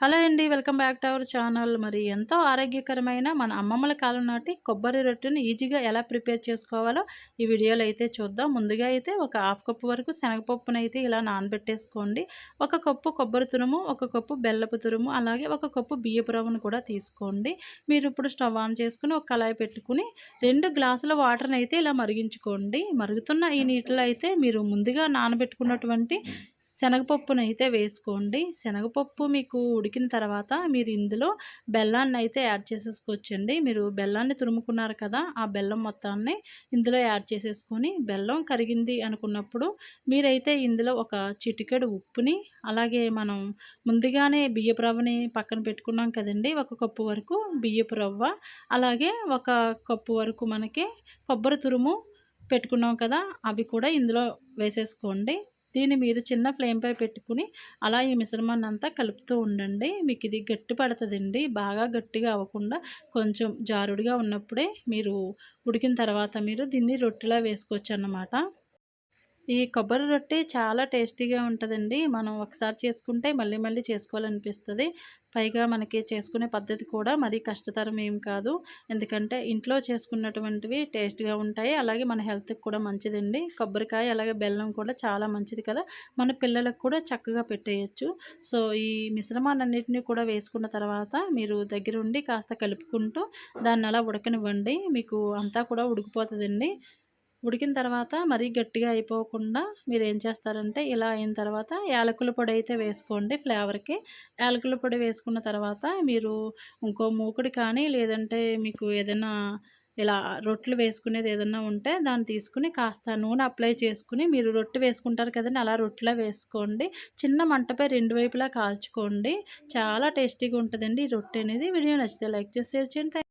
Hello అండి welcome back to our channel. మరి ఎంతో ఆరోగ్యకరమైన మన అమ్మమ్మల కాలం నాటి కొబ్బరి రొట్టెను ఈజీగా ఎలా ప్రిపేర్ చేసుకోవాలో ఈ వీడియోలో అయితే చూద్దాం. ముందుగా అయితే ఒక హాఫ్ కప్పు వరకు శనగపప్పును అయితే ఇలా నానబెట్టేసుకోండి. ఒక కప్పు కొబ్బరి తురుము ఒక కప్పు బెల్లపు తురుము అలాగే ఒక కప్పు బియ్యపు రవ్వను కూడా తీసుకోండి. మీరు ఇప్పుడు స్టవ్ ఆన్ చేసుకుని ఒక కళాయి పెట్టుకుని రెండు గ్లాసుల వాటర్ని అయితే ఇలా మరిగించుకోండి. మరుగుతున్న ఈ నీటిలో అయితే మీరు ముందుగా నానబెట్టుకున్నటువంటి శనగపప్పును అయితే వేసుకోండి. శనగపప్పు మీకు ఉడికిన తర్వాత మీరు ఇందులో బెల్లాన్ని అయితే యాడ్ చేసేసుకోవచ్చండి. మీరు బెల్లాన్ని తురుముకున్నారు కదా ఆ బెల్లం మొత్తాన్ని ఇందులో యాడ్ చేసేసుకొని బెల్లం కరిగింది అనుకున్నప్పుడు మీరైతే ఇందులో ఒక చిటికెడు ఉప్పుని అలాగే మనం ముందుగానే బియ్యపు రవ్వని పక్కన పెట్టుకున్నాం కదండి ఒక కప్పు వరకు బియ్యపు రవ్వ అలాగే ఒక కప్పు వరకు మనకి కొబ్బరి తురుము పెట్టుకున్నాం కదా అవి కూడా ఇందులో వేసేసుకోండి. దీన్ని మీరు చిన్న ఫ్లేమ్పై పెట్టుకుని అలా ఈ మిశ్రమాన్ని అంతా కలుపుతూ ఉండండి. మీకు ఇది గట్టి పడుతుందండి. బాగా గట్టిగా అవ్వకుండా కొంచెం జారుడుగా ఉన్నప్పుడే మీరు ఉడికిన తర్వాత మీరు దీన్ని రొట్టెలా వేసుకోవచ్చు అన్నమాట ఈ కొబ్బరి రొట్టె చాలా టేస్టీగా ఉంటుందండి. మనం ఒకసారి చేసుకుంటే మళ్ళీ మళ్ళీ చేసుకోవాలనిపిస్తుంది. పైగా మనకి చేసుకునే పద్ధతి కూడా మరీ కష్టతరం ఏం కాదు. ఎందుకంటే ఇంట్లో చేసుకున్నటువంటివి టేస్ట్గా ఉంటాయి. అలాగే మన హెల్త్కి కూడా మంచిదండి. కొబ్బరికాయ అలాగే బెల్లం కూడా చాలా మంచిది కదా. మన పిల్లలకు కూడా చక్కగా పెట్టేయచ్చు. సో ఈ మిశ్రమాలన్నింటినీ కూడా వేసుకున్న తర్వాత మీరు దగ్గరుండి కాస్త కలుపుకుంటూ దాన్ని అలా ఉడకనివ్వండి. మీకు అంతా కూడా ఉడికిపోతుందండి. ఉడికిన తర్వాత మరీ గట్టిగా అయిపోకుండా మీరు ఏం చేస్తారంటే ఇలా అయిన తర్వాత యాలకుల పొడి అయితే వేసుకోండి ఫ్లేవర్కి. యాలకుల పొడి వేసుకున్న తర్వాత మీరు ఇంకో మూకుడి కానీ లేదంటే మీకు ఏదైనా ఇలా రొట్టెలు వేసుకునేది ఏదన్నా ఉంటే దాన్ని తీసుకుని కాస్త నూనె అప్లై చేసుకుని మీరు రొట్టె వేసుకుంటారు కదండి అలా రొట్టెలా వేసుకోండి. చిన్న మంటపై రెండు వైపులా కాల్చుకోండి. చాలా టేస్టీగా ఉంటుందండి ఈ రొట్టె అనేది. వీడియో నచ్చితే లైక్ చేసి షేర్ చేయండి.